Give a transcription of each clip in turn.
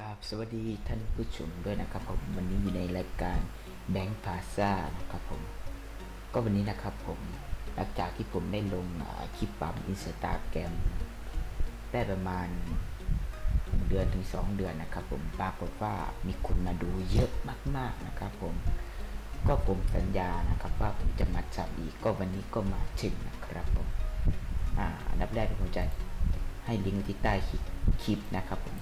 กราบสวัสดีท่านผู้ชมด้วยนะครับผมวันนี้อยู่ในรายการแบงค์พาซ่านะครับผมก็วันนี้นะครับผมหลังจากที่ผมได้ลงคลิปปั๊มอินสตาแกรมได้ประมาณเดือนถึง 2 เดือนนะครับผมปรากฏว่ามีคนมาดูเยอะมากๆนะครับผมก็ผมสัญญานะครับว่าผมจะมาจับอีกก็วันนี้ก็มาถึงนะครับผมอ่าอันดับแรกผมจะให้ลิงก์ที่ใต้คลิปคลิปนะครับผม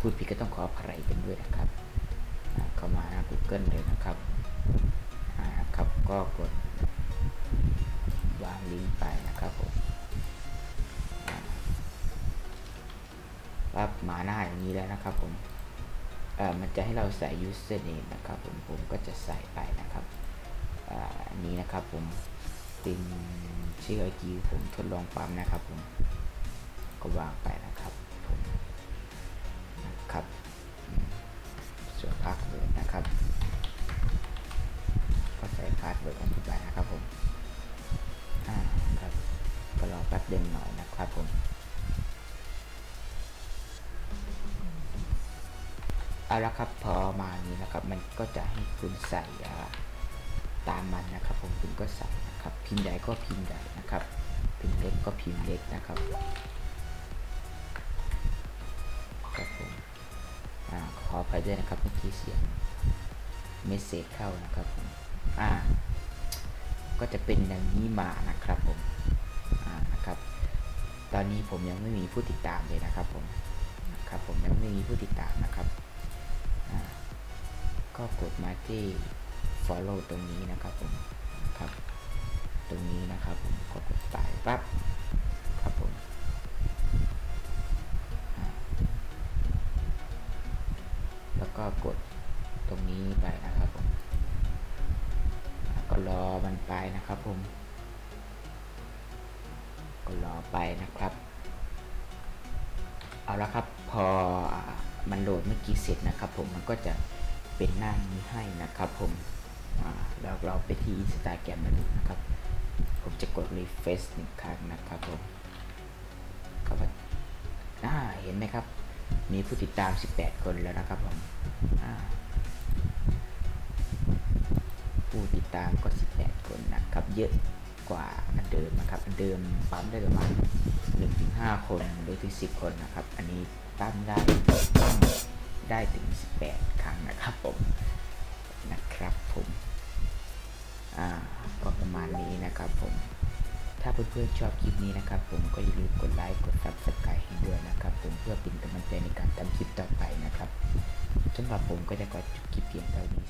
พูดผิดก็ต้องขออภัยกันด้วยนะครับเข้ามาหน้า Google เลยนะครับครับก็กดวางลิงก์ไปนะครับผมอ่าปั๊บมาหน้าอย่างนี้แล้วนะครับผมเอ่อมันจะให้เราใส่ username นะครับผมผมก็จะใส่ไปนะครับอันนี้นะครับผมเป็นชื่อไอจีผมทดลองปั๊มนะครับผมก็วางไปนะครับาสเวิร์ดกันเข้าไปนะครับผมอ่าครับก็รอแป๊บเดียวหน่อยนะครับผมเอาละครับพอมานี้นะครับ มันก็จะให้คุณใส่ตามมันนะครับ ผมคุณก็ใส่นะครับ พิมพ์ใหญ่ก็พิมพ์ใหญ่นะครับ พิมพ์เล็กก็พิมพ์เล็กนะครับครับผมอ่าขออภัยด้วยนะครับเมื่อกี้เสียงเมสเซจเข้านะครับผม อ่าก็จะเป็นอย่างนี้มานะครับผมอ่านะครับ ตอนนี้ผมยังไม่มีผู้ติดตามเลยนะครับผมนะครับผมยังไม่มีผู้ติดตามนะครับอ่าก็กดมาที่ follow ตรงนี้นะครับผมครับตรงนี้นะครับผมก็กดไปปั๊บครับผมแล้วก็กดตรงนี้ไปนะครับผม ไปนะครับผมก็รอไปนะครับ เอาละครับพอมันโหลดเมื่อกี้เสร็จนะครับ ผมมันก็จะเป็นหน้านี้ให้นะครับผมแล้วเราไปที่ Instagram มนะครับ ผมจะกด refresh หนึ่งครั้งนะครับผมก็ว่าเห็นไหมครับ มีผู้ติดตาม 18 คนแล้วนะครับผมผู้ติดตามก็ นะครับ เยอะกว่าอันเดิมนะครับ อันเดิมปั๊มได้ประมาณ1-5 คนหรือถึง10 คนนะครับ อันนี้ปั๊มได้ปั๊มได้ถึง 18 ครั้งนะครับผมนะครับผมอ่าก็ประมาณนี้นะครับผมถ้าเพื่อนๆชอบคลิปนี้นะครับ ผมก็อย่าลืมกดไลค์กด subscribe ให้ด้วยนะครับ ผมเพื่อเป็นกำลังใจในการทำคลิปต่อไปนะครับสำหรับผมก็จะขอจบคลิปเพียงเท่านี้